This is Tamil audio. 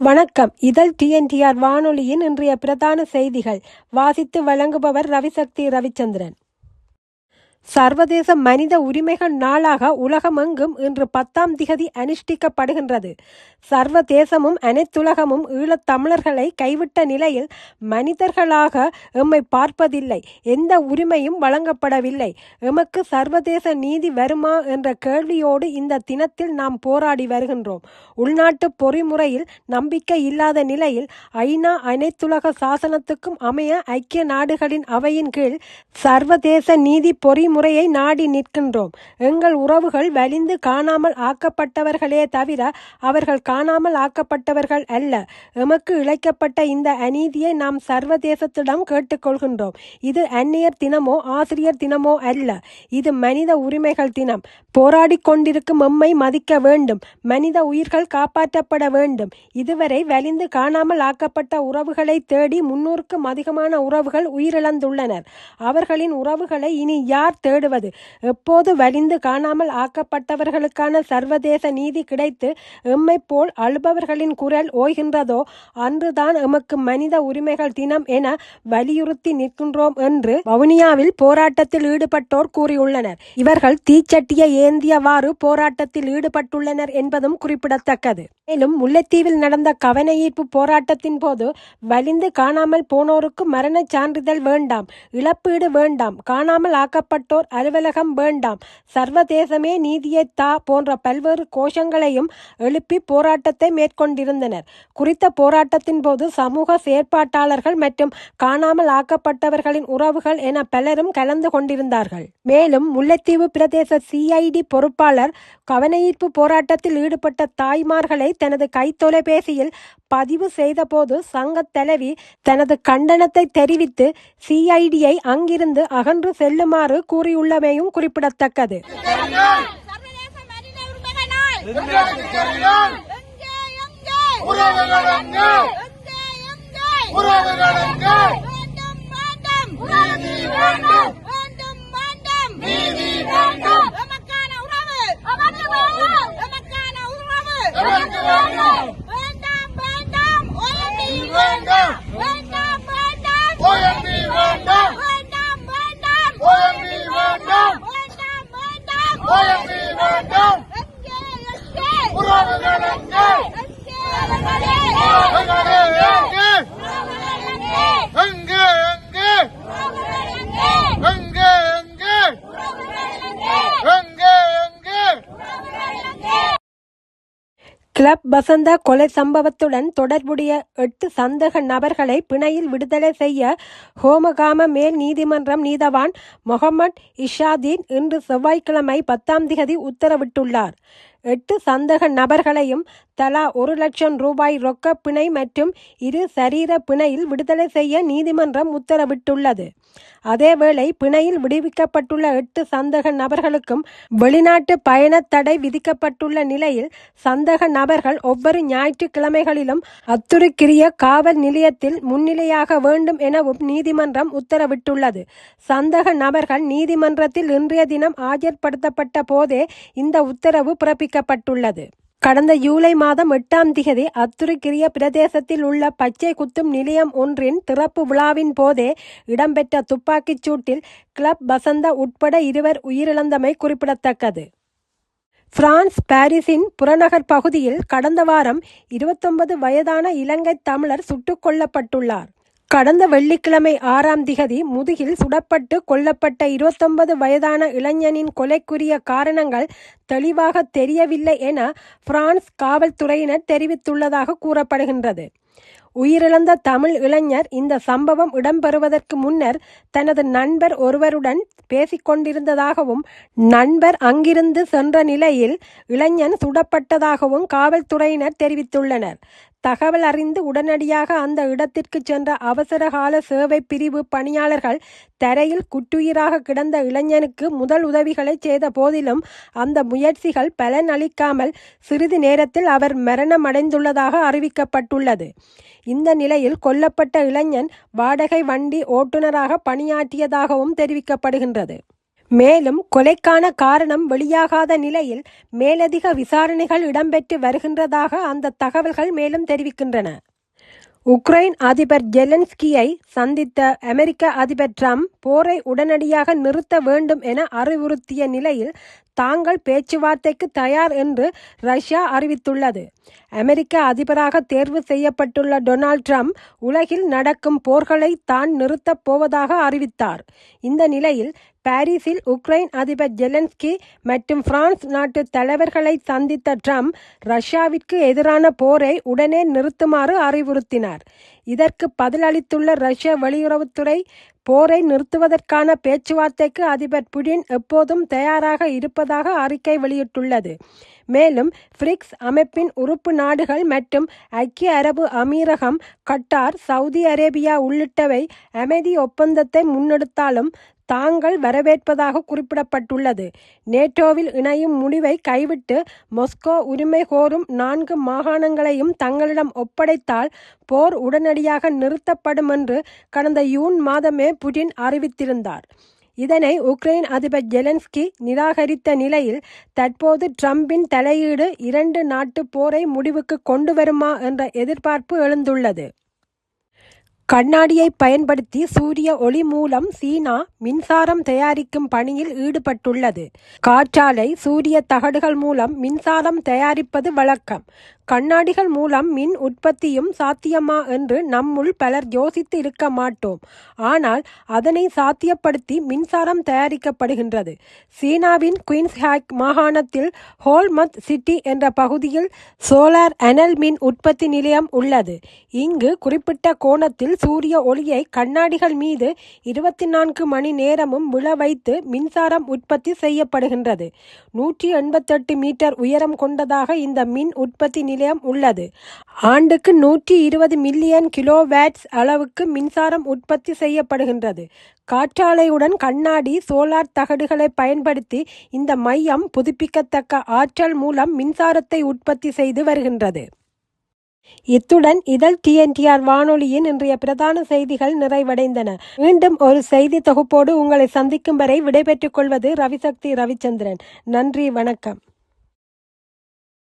வணக்கம். இதழ் டிஎன்டிஆர் வானொலியின் இன்றைய பிரதான செய்திகள். வாசித்து வழங்குபவர் ரவிசக்தி ரவிச்சந்திரன். சர்வதேச மனித உரிமைகள் நாளாக உலகமெங்கும் இன்று பத்தாம் திகதி அனுஷ்டிக்கப்படுகின்றது. சர்வதேசமும் அனைத்துலகமும் ஈழத் தமிழர்களை கைவிட்ட நிலையில் மனிதர்களாக எம்மை பார்ப்பதில்லை. எந்த உரிமையும் வழங்கப்படவில்லை. எமக்கு சர்வதேச நீதி வருமா என்ற கேள்வியோடு இந்த தினத்தில் நாம் போராடி வருகின்றோம். உள்நாட்டு பொறிமுறையில் நம்பிக்கை இல்லாத நிலையில் ஐநா அனைத்துலக சாசனத்துக்கும் அமைய ஐக்கிய நாடுகளின் அவையின் கீழ் சர்வதேச நீதி பொறி முறையை நாடி நிற்கின்றோம். எங்கள் உறவுகள் வலிந்து காணாமல் ஆக்கப்பட்டவர்களே தவிர அவர்கள் காணாமல் ஆக்கப்பட்டவர்கள் அல்ல. எமக்கு இழைக்கப்பட்ட இந்த அநீதியை நாம் சர்வதேசத்திடம் கேட்டுக்கொள்கின்றோம். இது அந்நியர் தினமோ ஆசிரியர் தினமோ அல்ல. இது மனித உரிமைகள் தினம். போராடி கொண்டிருக்கும் எம்மை மதிக்க வேண்டும். மனித உயிர்கள் காப்பாற்றப்பட வேண்டும். இதுவரை வலிந்து காணாமல் ஆக்கப்பட்ட உறவுகளை தேடி முன்னூறுக்கும் அதிகமான உறவுகள் உயிரிழந்துள்ளனர். அவர்களின் உறவுகளை இனி யார் தேடுவது. எப்போது வலிந்து காணாமல் ஆக்கப்பட்டவர்களுக்கான சர்வதேச நீதி கிடைத்து எம்மை போல் அழுபவர்களின் குரல் ஓய்கின்றதோ அன்றுதான் எமக்கு மனித உரிமைகள் தினம் என வலியுறுத்தி நிற்கின்றோம் என்று வவுனியாவில் போராட்டத்தில் ஈடுபட்டோர் கூறியுள்ளனர். இவர்கள் தீச்சட்டியை ஏந்தியவாறு போராட்டத்தில் ஈடுபட்டுள்ளனர் என்பதும் குறிப்பிடத்தக்கது. மேலும் முல்லைத்தீவில் நடந்த கவனஈர்ப்பு போராட்டத்தின் போது வலிந்து காணாமல் போனோருக்கு மரணச் சான்றிதழ் வேண்டாம் இழப்பீடு வேண்டாம் காணாமல் ஆக்கப்பட்டோர் அலுவலகம் வேண்டாம். சர்வதேசமே நீதியை தா போன்ற பல்வேறு கோஷங்களையும் எழுப்பி போராட்டத்தை மேற்கொண்டிருந்தனர். குறித்த போராட்டத்தின் போது சமூக செயற்பாட்டாளர்கள் மற்றும் காணாமல் ஆக்கப்பட்டவர்களின் உறவுகள் என பலரும் கலந்து கொண்டிருந்தார்கள். மேலும் முல்லைத்தீவு பிரதேச சிஐடி பொறுப்பாளர் கவனஈர்ப்பு போராட்டத்தில் ஈடுபட்ட தாய்மார்களை தனது கைத்தொலைபேசியில் பதிவு செய்தபோது சங்க தலைவி தனது கண்டனத்தை தெரிவித்து சிஐடியை அங்கிருந்து அகன்று செல்லுமாறு கூறியுள்ளமையும் குறிப்பிடத்தக்கது. உறவுகள் எங்கே எங்கே எங்கே உறவுகள் எங்கே வேண்டும் வேண்டும் நீதி வேண்டும் வேண்டும் வேண்டும் நீதி வேண்டும் எமக்கான உறவு எமக்கு வேண்டும் எமக்கான உறவு எமக்கு வேண்டும். வேண்டாம் வேண்டாம் ஓய்வு வேண்டாம். வேண்டாம் வேண்டாம் ஓஎம்பி வேண்டாம் வேண்டாம் வேண்டாம் ஓஎம்பி வேண்டாம் வேண்டாம் வேண்டாம் ஓஎம்பி வேண்டாம் எங்கே எங்கே உறவுகள் எங்கே எங்கே அவர்களே உறவுகளே எங்கே உறவுகள் எங்கே எங்கே எங்கே உறவுகள் எங்கே எங்கே எங்கே உறவுகள் எங்கே எங்கே எங்கே உறவுகள் எங்கே கிளப் வசந்தா கொலை சம்பவத்துடன் தொடர்புடைய எட்டு சந்தேக நபர்களை பிணையில் விடுதலை செய்ய ஹோமகாம மேல் நீதிமன்றம் நீதவான் முகமட் இஷாதீன் இன்று செவ்வாய்க்கிழமை பத்தாம் திகதி உத்தரவிட்டுள்ளார். எட்டு சந்தக நபர்களையும் தலா ஒரு லட்சம் ரூபாய் ரொக்க பிணை மற்றும் இரு சரீர பிணையில் விடுதலை செய்ய நீதிமன்றம் உத்தரவிட்டுள்ளது. அதேவேளை பிணையில் விடுவிக்கப்பட்டுள்ள எட்டு சந்தக நபர்களுக்கும் வெளிநாட்டு பயணத் தடை விதிக்கப்பட்டுள்ள நிலையில் சந்தக நபர்கள் ஒவ்வொரு ஞாயிற்றுக்கிழமைகளிலும் அத்துருக்கிரிய காவல் நிலையத்தில் முன்னிலையாக வேண்டும் எனவும் நீதிமன்றம் உத்தரவிட்டுள்ளது. சந்தக நபர்கள் நீதிமன்றத்தில் இன்றைய தினம் ஆஜர்படுத்தப்பட்ட போதே இந்த உத்தரவு பிறப்பிக்க பிறப்பிக்கப்பட்டுள்ளது கடந்த ஜூலை மாதம் எட்டாம் திகதி அத்துருக்கிரிய பிரதேசத்தில் உள்ள பச்சை குத்தும் நிலையம் ஒன்றின் திறப்பு விழாவின் போதே இடம்பெற்ற துப்பாக்கிச் சூட்டில் கிளப் வசந்த உட்பட இருவர் உயிரிழந்தமை குறிப்பிடத்தக்கது. பிரான்ஸ் பாரிஸின் புறநகர் பகுதியில் கடந்த வாரம் இருபத்தொன்பது வயதான இலங்கை தமிழர் சுட்டுக் கொல்லப்பட்டுள்ளார். கடந்த வெள்ளிக்கிழமை ஆறாம் திகதி முதுகில் சுடப்பட்டு கொல்லப்பட்ட இருபத்தொன்பது வயதான இளைஞனின் கொலைக்குரிய காரணங்கள் தெளிவாக தெரியவில்லை என பிரான்ஸ் காவல்துறையினர் தெரிவித்துள்ளதாக கூறப்படுகின்றது. உயிரிழந்த தமிழ் இளைஞர் இந்த சம்பவம் இடம்பெறுவதற்கு முன்னர் தனது நண்பர் ஒருவருடன் பேசிக்கொண்டிருந்ததாகவும் நண்பர் அங்கிருந்து சென்ற நிலையில் இளைஞன் சுடப்பட்டதாகவும் காவல்துறையினர் தெரிவித்துள்ளனர். தகவல் அறிந்து உடனடியாக அந்த இடத்திற்கு சென்ற அவசரகால சேவை பிரிவு பணியாளர்கள் தரையில் குட்டுயிராக கிடந்த இளைஞனுக்கு முதல் உதவிகளை செய்த போதிலும் அந்த முயற்சிகள் பலன் அளிக்காமல் சிறிது நேரத்தில் அவர் மரணமடைந்துள்ளதாக அறிவிக்கப்பட்டுள்ளது. இந்த நிலையில் கொல்லப்பட்ட இளைஞன் வாடகை வண்டி ஓட்டுநராக பணியாற்றியதாகவும் தெரிவிக்கப்படுகின்றது. மேலும் கொலைக்கான காரணம் வெளியாகாத நிலையில் மேலதிக விசாரணைகள் இடம்பெற்று வருகின்றதாக அந்த தகவல்கள் மேலும் தெரிவிக்கின்றன. உக்ரைன் அதிபர் ஜெலன்ஸ்கியை சந்தித்த அமெரிக்க அதிபர் டிரம்ப் போரை உடனடியாக நிறுத்த வேண்டும் என அறிவுறுத்திய நிலையில் தாங்கள் பேச்சுவார்த்தைக்கு தயார் என்று ரஷ்யா அறிவித்துள்ளது. அமெரிக்க அதிபராக தேர்வு செய்யப்பட்டுள்ள டொனால்ட் ட்ரம்ப் உலகில் நடக்கும் போர்களை தான் நிறுத்தப் போவதாக அறிவித்தார். இந்த நிலையில் பாரிஸில் உக்ரைன் அதிபர் ஜெலன்ஸ்கி மற்றும் பிரான்ஸ் நாட்டு தலைவர்களை சந்தித்த ட்ரம்ப் ரஷ்யாவிற்கு எதிரான போரை உடனே நிறுத்துமாறு அறிவுறுத்தினார். இதற்கு பதிலளித்துள்ள ரஷ்ய வெளியுறவுத்துறை போரை நிறுத்துவதற்கான பேச்சுவார்த்தைக்கு அதிபர் புடின் எப்போதும் தயாராக இருப்பதாக அறிக்கை வெளியிட்டுள்ளது. மேலும் பிரிக்ஸ் அமைப்பின் உறுப்பு நாடுகள் மற்றும் ஐக்கிய அரபு அமீரகம் கட்டார் சவுதி அரேபியா உள்ளிட்டவை அமைதி ஒப்பந்தத்தை முன்னெடுத்தாலும் தாங்கள் வரவேற்பதாக குறிப்பிடப்பட்டுள்ளது. நேட்டோவில் இணையும் முடிவை கைவிட்டு மொஸ்கோ உரிமை கோரும் நான்கு மாகாணங்களையும் தங்களிடம் ஒப்படைத்தால் போர் உடனடியாக நிறுத்தப்படும் என்று கடந்த ஜூன் மாதமே புடின் அறிவித்திருந்தார். இதனை உக்ரைன் அதிபர் ஜெலன்ஸ்கி நிராகரித்த நிலையில் தற்போது ட்ரம்பின் தலையீடு இரண்டு நாட்டு போரை முடிவுக்கு கொண்டு வருமா என்ற எதிர்பார்ப்பு எழுந்துள்ளது. கண்ணாடியை பயன்படுத்தி சூரிய ஒளி மூலம் சீனா மின்சாரம் தயாரிக்கும் பணியில் ஈடுபட்டுள்ளது. காற்றாலை சூரிய தகடுகள் மூலம் மின்சாரம் தயாரிப்பது வழக்கம். கண்ணாடிகள் மூலம் மின் உற்பத்தியும் சாத்தியமா என்று நம்முள் பலர் யோசித்து இருக்க மாட்டோம். ஆனால் அதனை சாத்தியப்படுத்தி மின்சாரம் தயாரிக்கப்படுகின்றது. சீனாவின் குயின்ஸ்ஹேக் மாகாணத்தில் ஹோல்மத் சிட்டி என்ற பகுதியில் சோலார் அனல் மின் உற்பத்தி நிலையம் உள்ளது. இங்கு குறிப்பிட்ட கோணத்தில் சூரிய ஒளியை கண்ணாடிகள் மீது இருபத்தி நான்கு மணி நேரமும் விழ வைத்து மின்சாரம் உற்பத்தி செய்யப்படுகின்றது. நூற்றி எண்பத்தெட்டு மீட்டர் உயரம் கொண்டதாக இந்த மின் உற்பத்தி நிலையம் உள்ளது. ஆண்டுக்கு நூற்றி இருபது மில்லியன் கிலோவேட்ஸ் அளவுக்கு மின்சாரம் உற்பத்தி செய்யப்படுகின்றது. காற்றாலையுடன் கண்ணாடி சோலார் தகடுகளை பயன்படுத்தி இந்த மையம் புதுப்பிக்கத்தக்க ஆற்றல் மூலம் மின்சாரத்தை உற்பத்தி செய்து வருகின்றது. இத்துடன் இதழ் டிஎன்டிஆர் வானொலியின் இன்றைய பிரதான செய்திகள் நிறைவடைந்தன. மீண்டும் ஒரு செய்தி தொகுப்போடு உங்களை சந்திக்கும் வரை விடைபெற்றுக் கொள்வது ரவிசக்தி ரவிச்சந்திரன். நன்றி வணக்கம்.